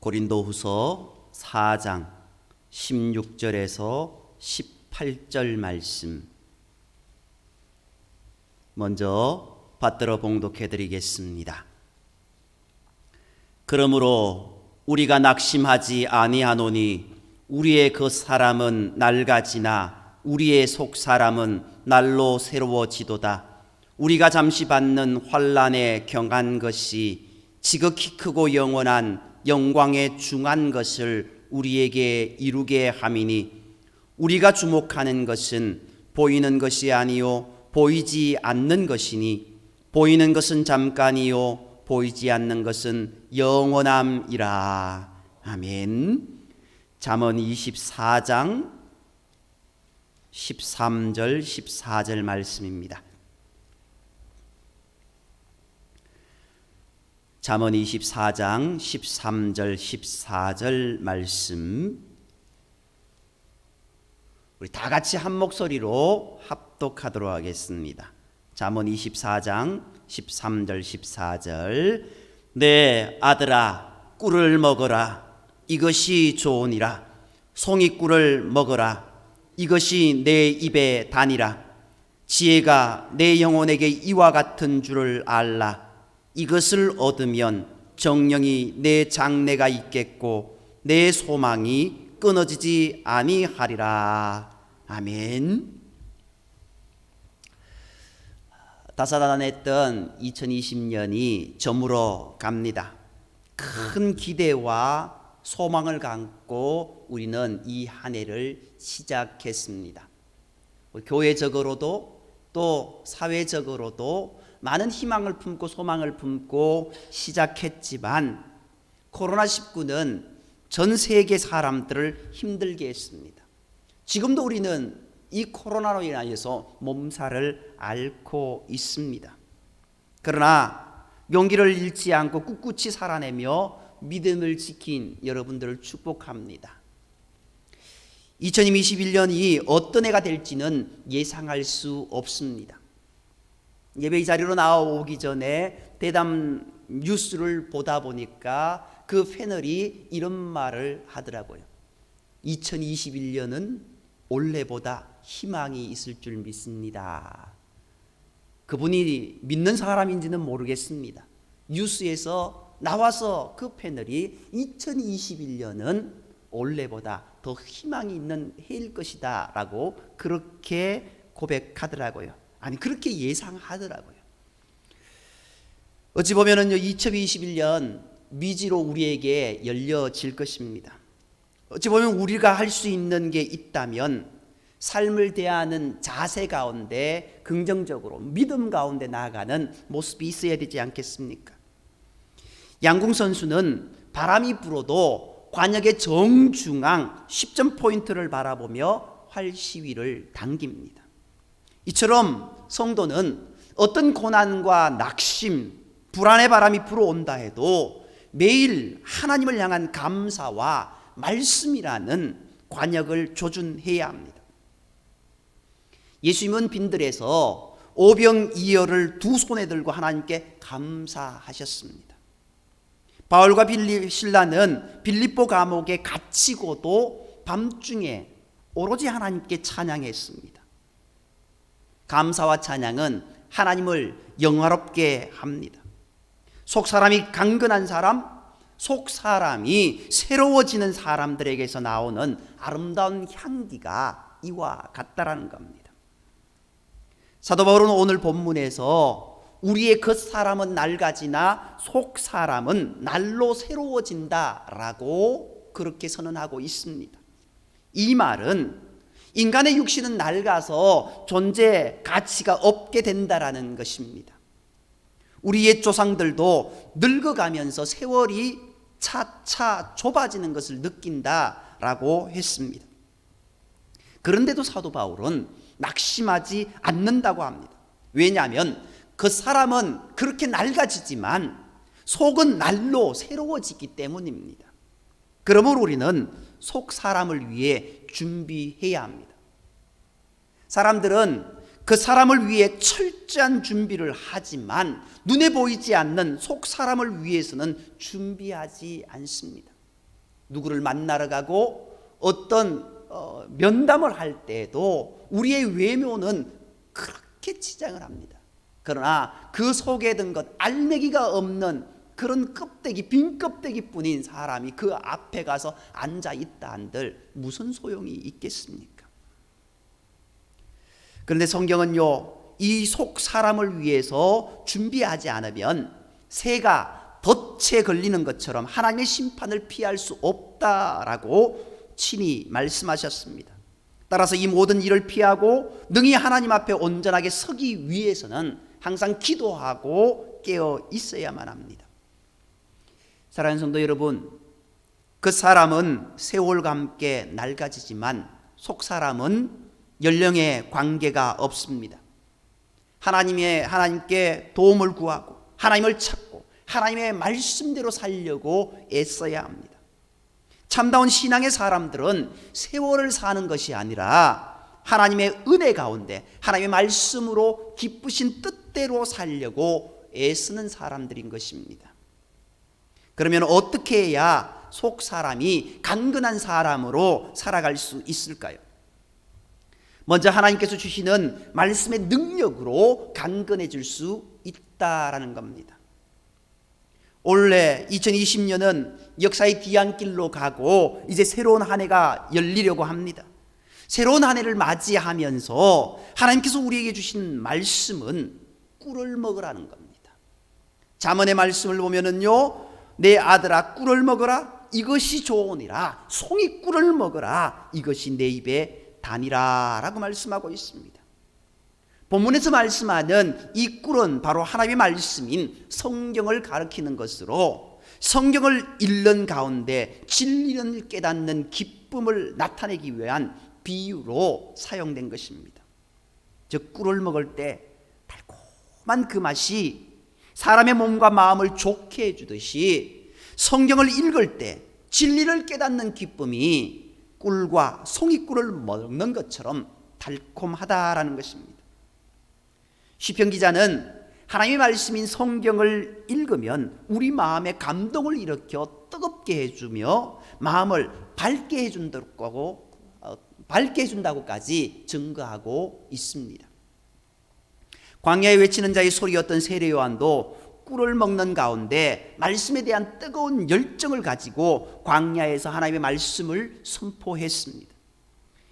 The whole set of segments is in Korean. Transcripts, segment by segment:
고린도후서 4장 16절에서 18절 말씀 먼저 받들어 봉독해 드리겠습니다. 그러므로 우리가 낙심하지 아니하노니 우리의 그 사람은 낡아지나 우리의 속 사람은 날로 새로워지도다. 우리가 잠시 받는 환란에 경한 것이 지극히 크고 영원한 영광에 중한 것을 우리에게 이루게 함이니 우리가 주목하는 것은 보이는 것이 아니요 보이지 않는 것이니 보이는 것은 잠깐이요 보이지 않는 것은 영원함이라. 아멘. 잠언 24장 13절 14절 말씀입니다. 잠언 24장 13절 14절 말씀. 우리 다 같이 한 목소리로 합독하도록 하겠습니다. 잠언 24장 13절 14절. 내 아들아 꿀을 먹어라. 이것이 좋으니라. 송이 꿀을 먹어라. 이것이 내 입에 다니라. 지혜가 내 영혼에게 이와 같은 줄을 알라 이것을 얻으면 정령이 내 장래가 있겠고 내 소망이 끊어지지 아니하리라 아멘. 다사다난했던 2020년이 저물어 갑니다. 큰 기대와 소망을 갖고 우리는 이 한 해를 시작했습니다. 교회적으로도 또 사회적으로도 많은 희망을 품고 소망을 품고 시작했지만 코로나19는 전 세계 사람들을 힘들게 했습니다. 지금도 우리는 이 코로나로 인하여서 몸살을 앓고 있습니다. 그러나 용기를 잃지 않고 꿋꿋이 살아내며 믿음을 지킨 여러분들을 축복합니다. 2021년이 어떤 해가 될지는 예상할 수 없습니다. 예배 자리로 나오기 전에 대담 뉴스를 보다 보니까 그 패널이 이런 말을 하더라고요. 2021년은 올해보다 희망이 있을 줄 믿습니다. 그분이 믿는 사람인지는 모르겠습니다. 뉴스에서 나와서 그 패널이 2021년은 올해보다 더 희망이 있는 해일 것이다 라고 그렇게 고백하더라고요. 아니, 그렇게 예상하더라고요. 어찌 보면은 2021년 미지로 우리에게 열려질 것입니다. 어찌 보면 우리가 할 수 있는 게 있다면 삶을 대하는 자세 가운데 긍정적으로 믿음 가운데 나아가는 모습이 있어야 되지 않겠습니까? 양궁 선수는 바람이 불어도 관역의 정중앙 10점 포인트를 바라보며 활 시위를 당깁니다. 이처럼 성도는 어떤 고난과 낙심, 불안의 바람이 불어온다 해도 매일 하나님을 향한 감사와 말씀이라는 관역을 조준해야 합니다. 예수님은 빈들에서 오병이어를 두 손에 들고 하나님께 감사하셨습니다. 바울과 빌리 신라는 빌립보 감옥에 갇히고도 밤중에 오로지 하나님께 찬양했습니다. 감사와 찬양은 하나님을 영화롭게 합니다. 속 사람이 강건한 사람, 속 사람이 새로워지는 사람들에게서 나오는 아름다운 향기가 이와 같다라는 겁니다. 사도 바울은 오늘 본문에서 우리의 겉 사람은 낡아지나 속 사람은 날로 새로워진다라고 그렇게 선언하고 있습니다. 이 말은 인간의 육신은 낡아서 존재 가치가 없게 된다라는 것입니다. 우리 옛 조상들도 늙어가면서 세월이 차차 좁아지는 것을 느낀다라고 했습니다. 그런데도 사도 바울은 낙심하지 않는다고 합니다. 왜냐하면 그 사람은 그렇게 낡아지지만 속은 날로 새로워지기 때문입니다. 그러므로 우리는 속 사람을 위해 준비해야 합니다. 사람들은 그 사람을 위해 철저한 준비를 하지만 눈에 보이지 않는 속 사람을 위해서는 준비하지 않습니다. 누구를 만나러 가고 어떤 어, 면담을 할 때에도 우리의 외모는 그렇게 치장을 합니다. 그러나 그 속에 든 것 알매기가 없는 그런 껍데기 빈 껍데기뿐인 사람이 그 앞에 가서 앉아 있다 한들 무슨 소용이 있겠습니까? 그런데 성경은요 이 속 사람을 위해서 준비하지 않으면 새가 덫에 걸리는 것처럼 하나님의 심판을 피할 수 없다라고 친히 말씀하셨습니다. 따라서 이 모든 일을 피하고 능히 하나님 앞에 온전하게 서기 위해서는 항상 기도하고 깨어 있어야만 합니다. 사랑하는 성도 여러분, 그 사람은 세월과 함께 낡아지지만 속 사람은 연령의 관계가 없습니다. 하나님의 하나님께 도움을 구하고 하나님을 찾고 하나님의 말씀대로 살려고 애써야 합니다. 참다운 신앙의 사람들은 세월을 사는 것이 아니라 하나님의 은혜 가운데 하나님의 말씀으로 기쁘신 뜻대로 살려고 애쓰는 사람들인 것입니다. 그러면 어떻게 해야 속 사람이 강건한 사람으로 살아갈 수 있을까요? 먼저 하나님께서 주시는 말씀의 능력으로 강건해질 수 있다라는 겁니다. 올해 2020년은 역사의 뒤안길로 가고 이제 새로운 한 해가 열리려고 합니다. 새로운 한 해를 맞이하면서 하나님께서 우리에게 주신 말씀은 꿀을 먹으라는 겁니다. 잠언의 말씀을 보면은요, 내 아들아 꿀을 먹어라 이것이 좋으니라 송이 꿀을 먹어라 이것이 내 입에 다니라라고 말씀하고 있습니다. 본문에서 말씀하는 이 꿀은 바로 하나님의 말씀인 성경을 가리키는 것으로 성경을 읽는 가운데 진리를 깨닫는 기쁨을 나타내기 위한 비유로 사용된 것입니다. 즉 꿀을 먹을 때 달콤한 그 맛이 사람의 몸과 마음을 좋게 해주듯이 성경을 읽을 때 진리를 깨닫는 기쁨이 꿀과 송이꿀을 먹는 것처럼 달콤하다라는 것입니다. 시편 기자는 하나님의 말씀인 성경을 읽으면 우리 마음에 감동을 일으켜 뜨겁게 해주며 마음을 밝게 해준다고 어, 밝게 해준다고까지 증거하고 있습니다. 광야에 외치는 자의 소리였던 세례 요한도 꿀을 먹는 가운데 말씀에 대한 뜨거운 열정을 가지고 광야에서 하나님의 말씀을 선포했습니다.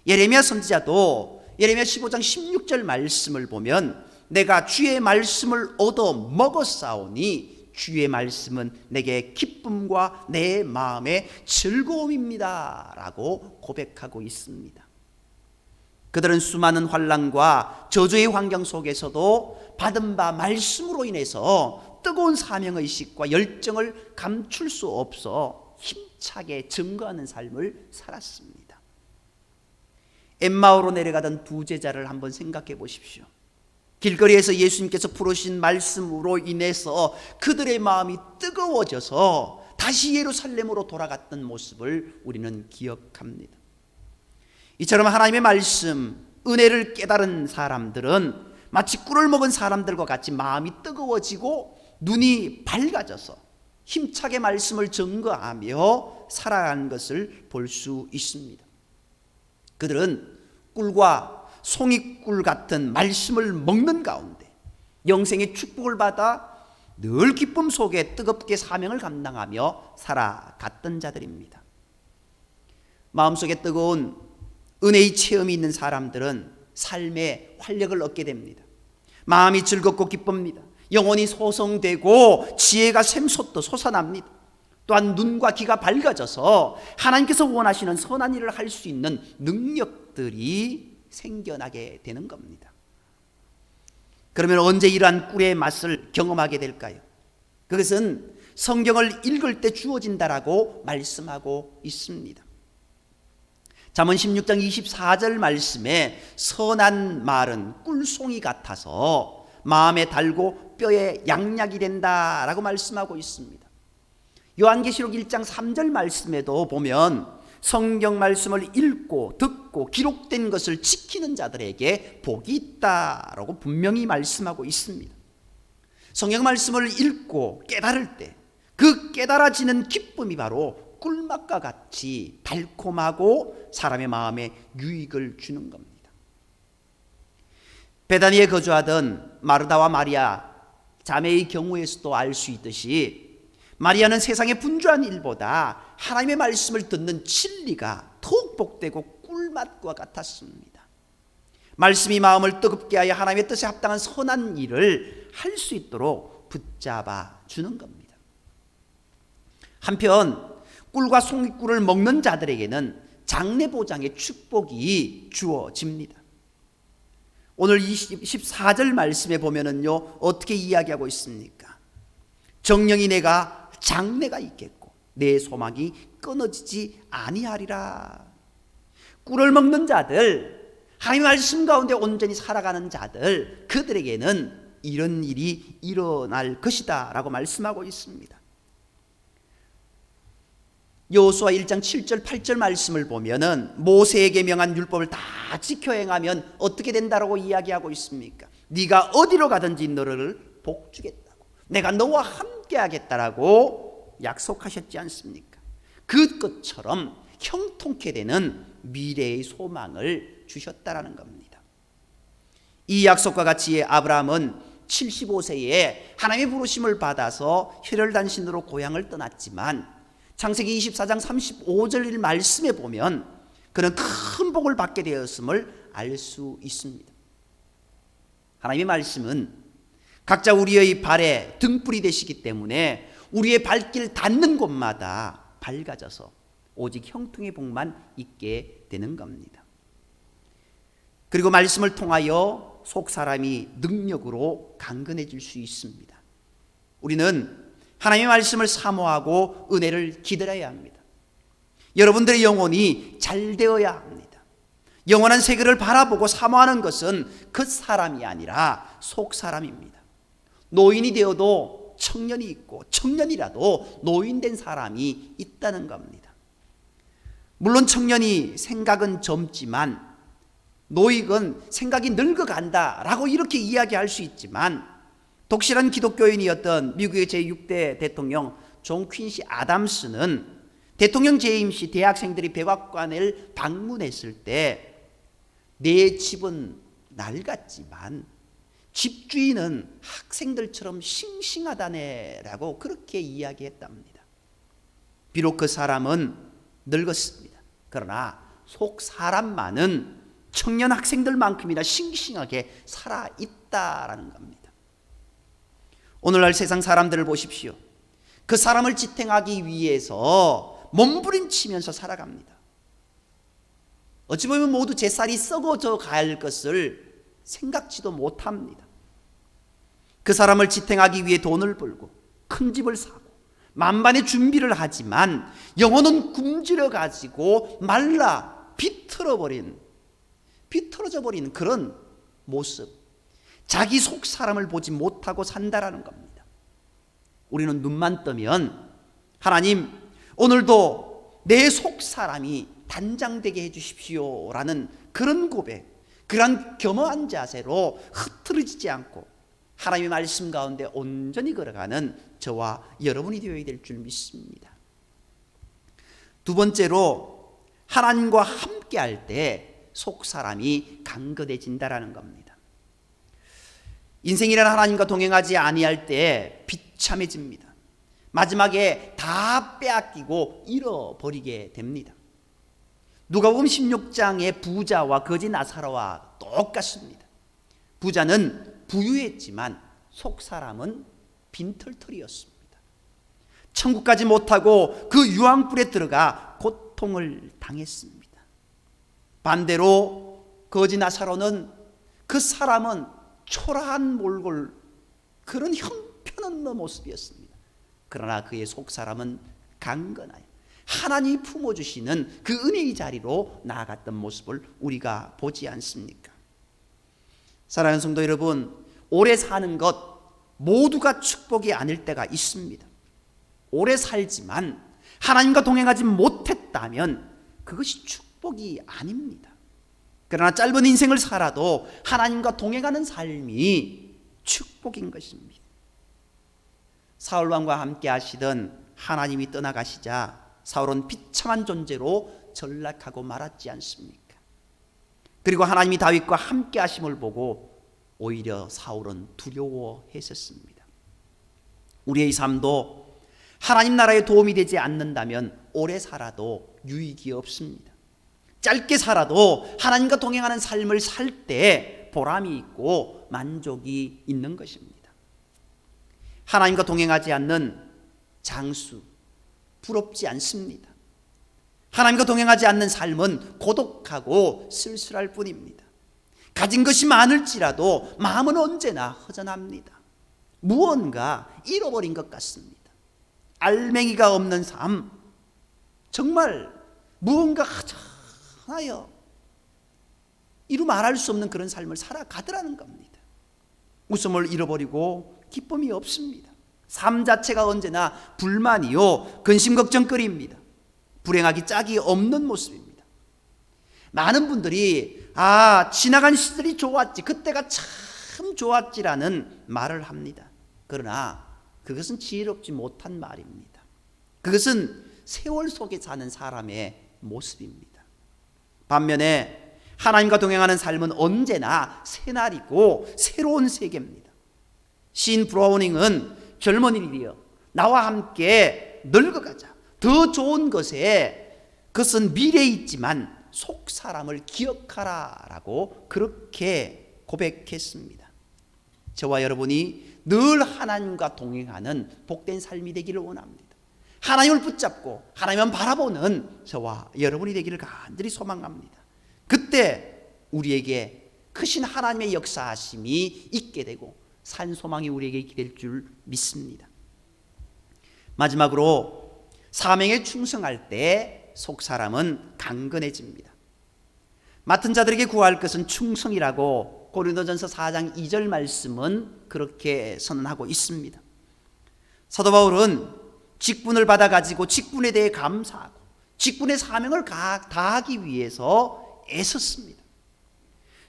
예레미야 선지자도 예레미야 15장 16절 말씀을 보면 내가 주의 말씀을 얻어 먹었사오니 주의 말씀은 내게 기쁨과 내 마음의 즐거움입니다라고 고백하고 있습니다. 그들은 수많은 환란과 저주의 환경 속에서도 받은 바 말씀으로 인해서 뜨거운 사명 의식과 열정을 감출 수 없어 힘차게 증거하는 삶을 살았습니다. 엠마오로 내려가던 두 제자를 한번 생각해 보십시오. 길거리에서 예수님께서 부르신 말씀으로 인해서 그들의 마음이 뜨거워져서 다시 예루살렘으로 돌아갔던 모습을 우리는 기억합니다. 이처럼 하나님의 말씀, 은혜를 깨달은 사람들은 마치 꿀을 먹은 사람들과 같이 마음이 뜨거워지고 눈이 밝아져서 힘차게 말씀을 증거하며 살아가는 것을 볼 수 있습니다. 그들은 꿀과 송이꿀 같은 말씀을 먹는 가운데 영생의 축복을 받아 늘 기쁨 속에 뜨겁게 사명을 감당하며 살아갔던 자들입니다. 마음속에 뜨거운 은혜의 체험이 있는 사람들은 삶의 활력을 얻게 됩니다. 마음이 즐겁고 기쁩니다. 영혼이 소성되고 지혜가 샘솟도 솟아납니다. 또한 눈과 귀가 밝아져서 하나님께서 원하시는 선한 일을 할 수 있는 능력들이 생겨나게 되는 겁니다. 그러면 언제 이러한 꿀의 맛을 경험하게 될까요? 그것은 성경을 읽을 때 주어진다라고 말씀하고 있습니다. 잠언 16장 24절 말씀에 선한 말은 꿀송이 같아서 마음에 달고 뼈에 양약이 된다라고 말씀하고 있습니다. 요한계시록 1장 3절 말씀에도 보면 성경 말씀을 읽고 듣고 기록된 것을 지키는 자들에게 복이 있다라고 분명히 말씀하고 있습니다. 성경 말씀을 읽고 깨달을 때 그 깨달아지는 기쁨이 바로 꿀맛과 같이 달콤하고 사람의 마음에 유익을 주는 겁니다. 베다니에 거주하던 마르다와 마리아 자매의 경우에서도 알 수 있듯이 마리아는 세상의 분주한 일보다 하나님의 말씀을 듣는 진리가 더욱 복되고 꿀맛과 같았습니다. 말씀이 마음을 뜨겁게 하여 하나님의 뜻에 합당한 선한 일을 할 수 있도록 붙잡아 주는 겁니다. 한편 꿀과 송이꿀을 먹는 자들에게는 장래 보장의 축복이 주어집니다. 오늘 14절 말씀에 보면은요 어떻게 이야기하고 있습니까? 정령이 내가 장래가 있겠고 내 소망이 끊어지지 아니하리라. 꿀을 먹는 자들, 하나님 말씀 가운데 온전히 살아가는 자들, 그들에게는 이런 일이 일어날 것이다라고 말씀하고 있습니다. 여호수아 1장 7절 8절 말씀을 보면은 모세에게 명한 율법을 다 지켜 행하면 어떻게 된다라고 이야기하고 있습니까? 네가 어디로 가든지 너를 복 주겠다고. 내가 너와 함께 하겠다라고 약속하셨지 않습니까? 그것처럼 형통케 되는 미래의 소망을 주셨다라는 겁니다. 이 약속과 같이 아브라함은 75세에 하나님의 부르심을 받아서 혈혈단신으로 고향을 떠났지만 창세기 24장 35절 말씀에 보면 그는 큰 복을 받게 되었음을 알 수 있습니다. 하나님의 말씀은 각자 우리의 발에 등불이 되시기 때문에 우리의 발길 닿는 곳마다 밝아져서 오직 형통의 복만 있게 되는 겁니다. 그리고 말씀을 통하여 속 사람이 능력으로 강건해질 수 있습니다. 우리는 하나님의 말씀을 사모하고 은혜를 기다려야 합니다. 여러분들의 영혼이 잘 되어야 합니다. 영원한 세계를 바라보고 사모하는 것은 그 사람이 아니라 속 사람입니다. 노인이 되어도 청년이 있고 청년이라도 노인된 사람이 있다는 겁니다. 물론 청년이 생각은 젊지만 노익은 생각이 늙어간다라고 이렇게 이야기할 수 있지만 독실한 기독교인이었던 미국의 제6대 대통령 존 퀸시 아담스는 대통령 재임 시 대학생들이 백악관을 방문했을 때 내 집은 낡았지만 집주인은 학생들처럼 싱싱하다네라고 그렇게 이야기했답니다. 비록 그 사람은 늙었습니다. 그러나 속 사람만은 청년 학생들만큼이나 싱싱하게 살아 있다라는 겁니다. 오늘날 세상 사람들을 보십시오. 그 사람을 지탱하기 위해서 몸부림치면서 살아갑니다. 어찌 보면 모두 제 쌀이 썩어져 갈 것을 생각지도 못합니다. 그 사람을 지탱하기 위해 돈을 벌고 큰 집을 사고 만반의 준비를 하지만 영혼은 굶주려 가지고 말라 비틀어 버린 비틀어져 버린 그런 모습. 자기 속 사람을 보지 못하고 산다라는 겁니다. 우리는 눈만 뜨면 하나님 오늘도 내 속 사람이 단장되게 해 주십시오라는 그런 고백, 그런 겸허한 자세로 흐트러지지 않고 하나님의 말씀 가운데 온전히 걸어가는 저와 여러분이 되어야 될 줄 믿습니다. 두 번째로 하나님과 함께 할 때 속 사람이 강건해진다라는 겁니다. 인생이라는 하나님과 동행하지 아니할 때 비참해집니다. 마지막에 다 빼앗기고 잃어버리게 됩니다. 누가복음 16장의 부자와 거지 나사로와 똑같습니다. 부자는 부유했지만 속 사람은 빈털털이었습니다. 천국까지 못하고 그 유황불에 들어가 고통을 당했습니다. 반대로 거지 나사로는 그 사람은 초라한 몰골 그런 형편없는 모습이었습니다. 그러나 그의 속 사람은 강건하여 하나님이 품어주시는 그 은혜의 자리로 나아갔던 모습을 우리가 보지 않습니까? 사랑하는 성도 여러분, 오래 사는 것 모두가 축복이 아닐 때가 있습니다. 오래 살지만 하나님과 동행하지 못했다면 그것이 축복이 아닙니다. 그러나 짧은 인생을 살아도 하나님과 동행하는 삶이 축복인 것입니다. 사울 왕과 함께 하시던 하나님이 떠나가시자 사울은 비참한 존재로 전락하고 말았지 않습니까? 그리고 하나님이 다윗과 함께 하심을 보고 오히려 사울은 두려워했었습니다. 우리의 삶도 하나님 나라에 도움이 되지 않는다면 오래 살아도 유익이 없습니다. 짧게 살아도 하나님과 동행하는 삶을 살 때 보람이 있고 만족이 있는 것입니다. 하나님과 동행하지 않는 장수 부럽지 않습니다. 하나님과 동행하지 않는 삶은 고독하고 쓸쓸할 뿐입니다. 가진 것이 많을지라도 마음은 언제나 허전합니다. 무언가 잃어버린 것 같습니다. 알맹이가 없는 삶, 정말 무언가 허전하여 이루 말할 수 없는 그런 삶을 살아가더라는 겁니다. 웃음을 잃어버리고 기쁨이 없습니다. 삶 자체가 언제나 불만이요, 근심 걱정거리입니다. 불행하기 짝이 없는 모습입니다. 많은 분들이 아 지나간 시절이 좋았지 그때가 참 좋았지라는 말을 합니다. 그러나 그것은 지혜롭지 못한 말입니다. 그것은 세월 속에 사는 사람의 모습입니다. 반면에 하나님과 동행하는 삶은 언제나 새날이고 새로운 세계입니다. 신 브라우닝은 젊은이들이여 나와 함께 늙어가자. 더 좋은 것에 그것은 미래에 있지만 속 사람을 기억하라라고 그렇게 고백했습니다. 저와 여러분이 늘 하나님과 동행하는 복된 삶이 되기를 원합니다. 하나님을 붙잡고 하나님만 바라보는 저와 여러분이 되기를 간절히 소망합니다. 그때 우리에게 크신 하나님의 역사하심이 있게 되고 산 소망이 우리에게 있게 될 줄 믿습니다. 마지막으로 사명에 충성할 때 속 사람은 강건해집니다. 맡은 자들에게 구할 것은 충성이라고 고린도전서 4장 2절 말씀은 그렇게 선언하고 있습니다. 사도 바울은 직분을 받아 가지고 직분에 대해 감사하고 직분의 사명을 다하기 위해서 애썼습니다.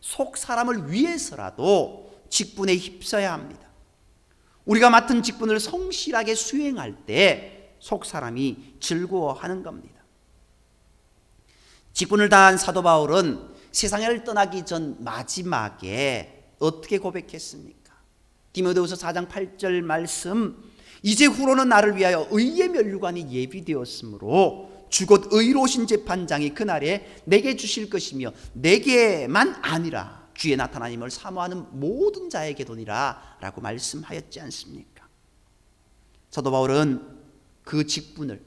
속 사람을 위해서라도 직분에 휩써야 합니다. 우리가 맡은 직분을 성실하게 수행할 때 속 사람이 즐거워하는 겁니다. 직분을 다한 사도 바울은 세상을 떠나기 전 마지막에 어떻게 고백했습니까? 디모데후서 4장 8절 말씀 이제 후로는 나를 위하여 의의 면류관이 예비되었으므로 주곧 의로우신 재판장이 그날에 내게 주실 것이며 내게만 아니라 주의 나타나님을 사모하는 모든 자에게 도니라 라고 말씀하였지 않습니까? 사도 바울은 그 직분을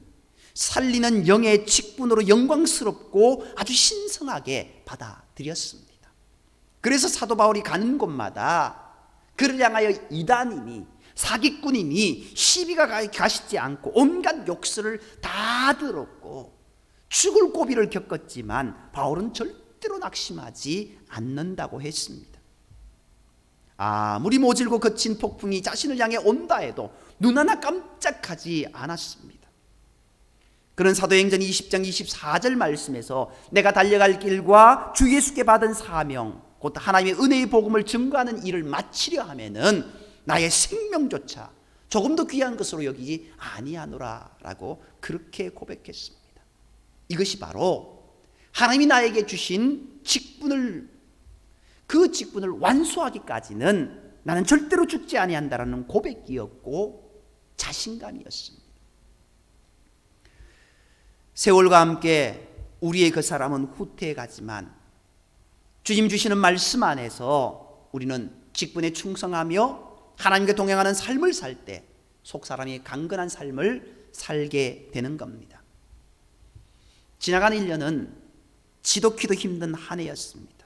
살리는 영의 직분으로 영광스럽고 아주 신성하게 받아들였습니다. 그래서 사도 바울이 가는 곳마다 그를 향하여 이단이니 사기꾼이니 시비가 가시지 않고 온갖 욕설을 다 들었고 죽을 고비를 겪었지만 바울은 절대로 낙심하지 않는다고 했습니다. 아무리 모질고 거친 폭풍이 자신을 향해 온다 해도 눈 하나 깜짝하지 않았습니다. 그런 사도행전 20장 24절 말씀에서 내가 달려갈 길과 주 예수께 받은 사명 곧 하나님의 은혜의 복음을 증거하는 일을 마치려 하면은 나의 생명조차 조금 더 귀한 것으로 여기지 아니하노라라고 그렇게 고백했습니다. 이것이 바로 하나님이 나에게 주신 직분을 그 직분을 완수하기까지는 나는 절대로 죽지 아니한다라는 고백이었고 자신감이었습니다. 세월과 함께 우리의 그 사람은 후퇴해 가지만 주님 주시는 말씀 안에서 우리는 직분에 충성하며 하나님께 동행하는 삶을 살 때 속 사람이 강건한 삶을 살게 되는 겁니다. 지나간 1년은 지독히도 힘든 한 해였습니다.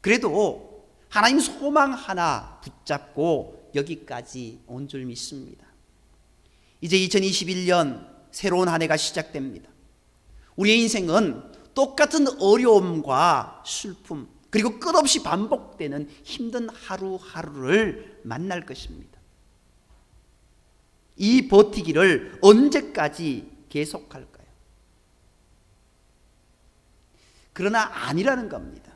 그래도 하나님 소망 하나 붙잡고 여기까지 온 줄 믿습니다. 이제 2021년 새로운 한 해가 시작됩니다. 우리의 인생은 똑같은 어려움과 슬픔, 그리고 끝없이 반복되는 힘든 하루하루를 만날 것입니다. 이 버티기를 언제까지 계속할까요? 그러나 아니라는 겁니다.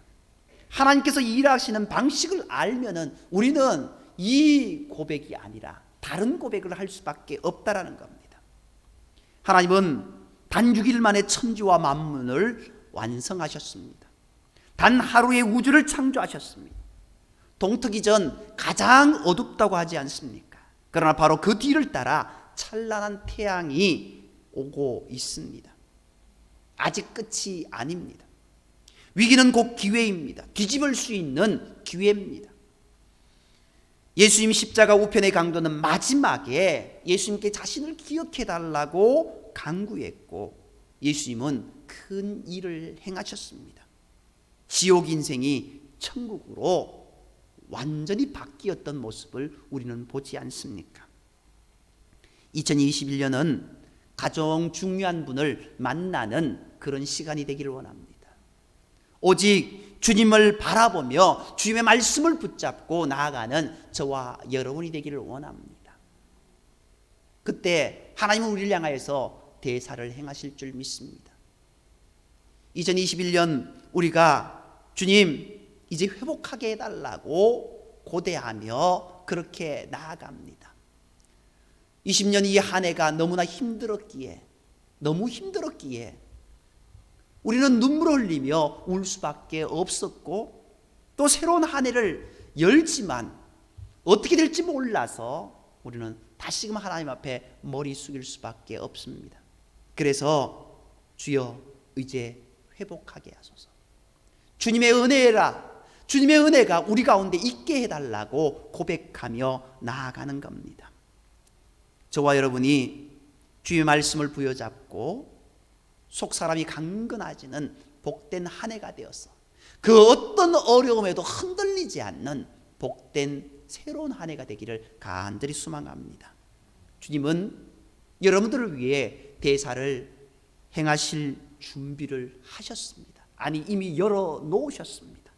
하나님께서 일하시는 방식을 알면은 우리는 이 고백이 아니라 다른 고백을 할 수밖에 없다라는 겁니다. 하나님은 단 6일 만에 천지와 만문을 완성하셨습니다. 단 하루의 우주를 창조하셨습니다. 동트기 전 가장 어둡다고 하지 않습니까? 그러나 바로 그 뒤를 따라 찬란한 태양이 오고 있습니다. 아직 끝이 아닙니다. 위기는 곧 기회입니다. 뒤집을 수 있는 기회입니다. 예수님 십자가 우편의 강도는 마지막에 예수님께 자신을 기억해 달라고 강구했고 예수님은 큰 일을 행하셨습니다. 지옥 인생이 천국으로 완전히 바뀌었던 모습을 우리는 보지 않습니까? 2021년은 가장 중요한 분을 만나는 그런 시간이 되기를 원합니다. 오직 주님을 바라보며 주님의 말씀을 붙잡고 나아가는 저와 여러분이 되기를 원합니다. 그때 하나님은 우리를 향하여서 대사를 행하실 줄 믿습니다. 2021년 우리가 주님 이제 회복하게 해달라고 고대하며 그렇게 나아갑니다. 20년 이 한 해가 너무나 힘들었기에 너무 힘들었기에 우리는 눈물을 흘리며 울 수밖에 없었고 또 새로운 한 해를 열지만 어떻게 될지 몰라서 우리는 다시금 하나님 앞에 머리 숙일 수밖에 없습니다. 그래서 주여 이제 회복하게 하소서. 주님의 은혜라 주님의 은혜가 우리 가운데 있게 해달라고 고백하며 나아가는 겁니다. 저와 여러분이 주의 말씀을 부여잡고 속 사람이 강건해지는 복된 한 해가 되어서 그 어떤 어려움에도 흔들리지 않는 복된 새로운 한 해가 되기를 간절히 소망합니다. 주님은 여러분들을 위해 대사를 행하실 준비를 하셨습니다. 아니 이미 열어 놓으셨습니다.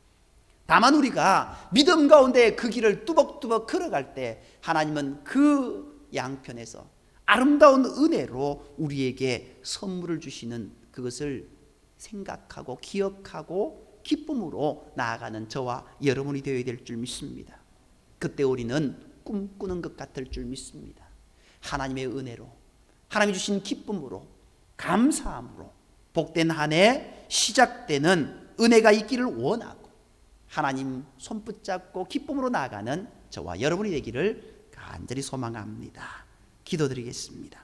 다만 우리가 믿음 가운데 그 길을 뚜벅뚜벅 걸어갈 때 하나님은 그 양편에서 아름다운 은혜로 우리에게 선물을 주시는 그것을 생각하고 기억하고 기쁨으로 나아가는 저와 여러분이 되어야 될 줄 믿습니다. 그때 우리는 꿈꾸는 것 같을 줄 믿습니다. 하나님의 은혜로 하나님이 주신 기쁨으로 감사함으로 복된 한 해 시작되는 은혜가 있기를 원하고 하나님 손 붙잡고 기쁨으로 나아가는 저와 여러분이 되기를 간절히 소망합니다. 기도드리겠습니다.